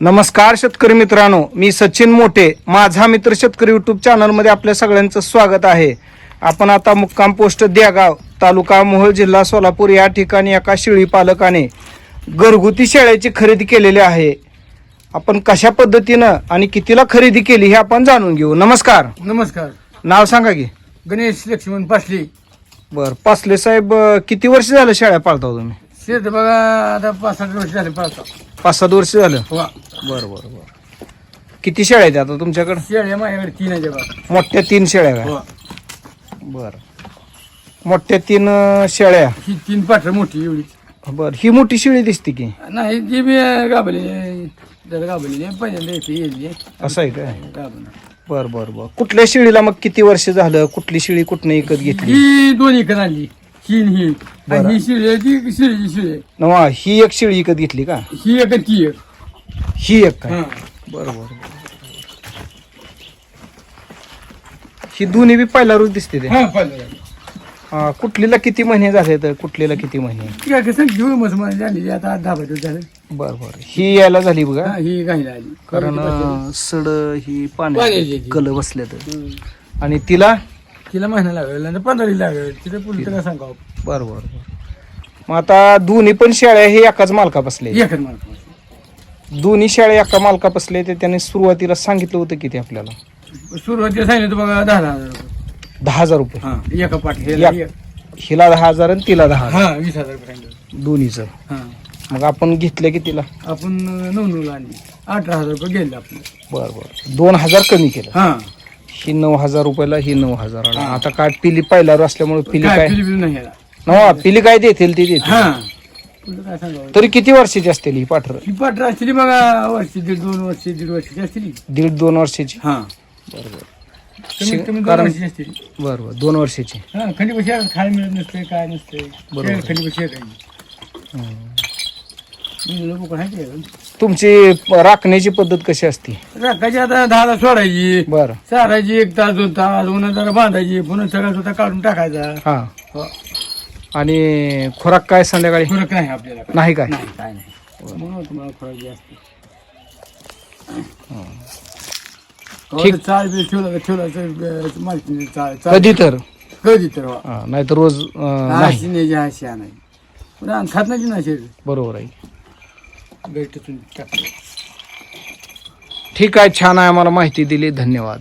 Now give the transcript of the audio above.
नमस्कार शेतकरी मित्रांनो मी सचिन मोठे माझा मित्र शेतकरी युट्यूब चॅनलमध्ये आपल्या सगळ्यांचं स्वागत आहे. आपण आता मुक्काम पोस्ट देगाव तालुका मोहोळ जिल्हा सोलापूर या ठिकाणी एका शेळी पालकाने घरगुती शेळ्याची खरेदी केलेली आहे. आपण कशा पद्धतीनं आणि कितीला खरेदी केली हे आपण जाणून घेऊ. नमस्कार. नमस्कार. नाव सांगा की. गणेश लक्ष्मण पासली. बर पासले साहेब अं, किती वर्ष झालं शेळ्या पाळता तुम्ही? शेत बघा आता पाच सात वर्ष झाले पाळता. पाच सात वर्ष झालं. वा. बरं बरं बरं. किती शेळ्या आहेत आता तुमच्याकडे? शेळ्या माझ्याकडे तीन आहे बघा. मोठ्या तीन शेळ्या का? वा बर. मोठ्या तीन अं, शेळ्या. ही तीन पाठर मोठी एवढी. बर ही मोठी शेळी दिसते की? नाही ती बी गाबली जरा गाबली पहिल्यांदा येते येईल असं आहे काय? गाबन बर बर बर. कुठल्या शेळीला मग किती वर्ष झालं? कुठली शेळी कुठनं विकत घेतली? ही दोन इकडे आणली. तीन ही आणि ही शिळी आहे ती शिळीची शिळी आहे. नवा ही एक शेळी विकत घेतली का? ही एक आणि ती एक. ही एक काय हा. बर बर ही दोन्ही बी पहिला रोज दिसते ते. हा कुठलीला किती महिने झाले तर कुठलीला किती महिने? ती काय कसं घेऊ मस्त मला झाली आता आठ दहा दिवस झाले. बर बर. ही यायला झाली बघा. हा, ही आली. कारण अं, सड ही पाण्याची. कल बसले तर. हम्म. आणि तिला? तिला महिना लागेल आणि पंधरा दिवस लागेल. तिला पुढे काय सांगावं. बर बर बर. मग आता दोन्ही पण शेळ्या हे एकाच मालका बसले एकच माणूस दोन्ही शेळ्या एका मालका बसले ते त्याने सुरुवातीला सांगितलं होतं किती आपल्याला? सुरुवातीला सांगितलं बघा दहा हजार रुपये. दहा हजार रुपये. हा एका पाठ एक. हिला दहा हजार आणि तिला दहा हजार. हा वीस हजार रुपये सांगितलं दोन्हीच हा. मग आपण घेतलं कितीला आपण नऊ नऊ आणली अठरा हजार रुपये गेले आपले. बर बर. दोन हजार कमी केलं. हा. ही नऊ हजार रुपयाला ही नऊ हजाराला हा. आता काय पिली पहिल्यावर असल्यामुळे पिली काय? काय पिली बिली नाही. नवा पिली काय देतील ती देतील. हा. पुढं काय सांगावं? तरी किती वर्षाची असतील ही पाठर? ही पाठ असली बघा वर्षी दीड दोन वर्षी दीड वर्षाची असतील. दीड दोन वर्षाची? हा. बरोबर. कमीत कमी दोन कारण- वर्षाची असतील. बर बर दोन वर्षाची. हा खंडी पैसे खायला मिळत नसते काय नसते. बरोबर. खंडी पैसे लोक आहे तुमची राखण्याची पद्धत कशी असते? राखायची आता दहाला सोडायची. बर. चारायची एक तास दोन तास उन्हा जरा बांधायची पुन्हा सगळा सुद्धा काढून टाकायचा. हा. हो. आणि खुराक काय संध्याकाळी? फरक नाही आपल्याला. नाही काय? नाही काय नाही. म्हणून तुम्हाला फरक जास्त. ठीक. चाळ बी ठेवला तर ठेवला तर माहिती चाळ चाळ कधी तर. कधी तर वा. हा, नाही तर रोज अं, नाही. अशी नाही जी अशी नाही. खात नाही ना बरोबर आहे. टाकलं ठीक आहे छान आहे आम्हाला माहिती दिली धन्यवाद.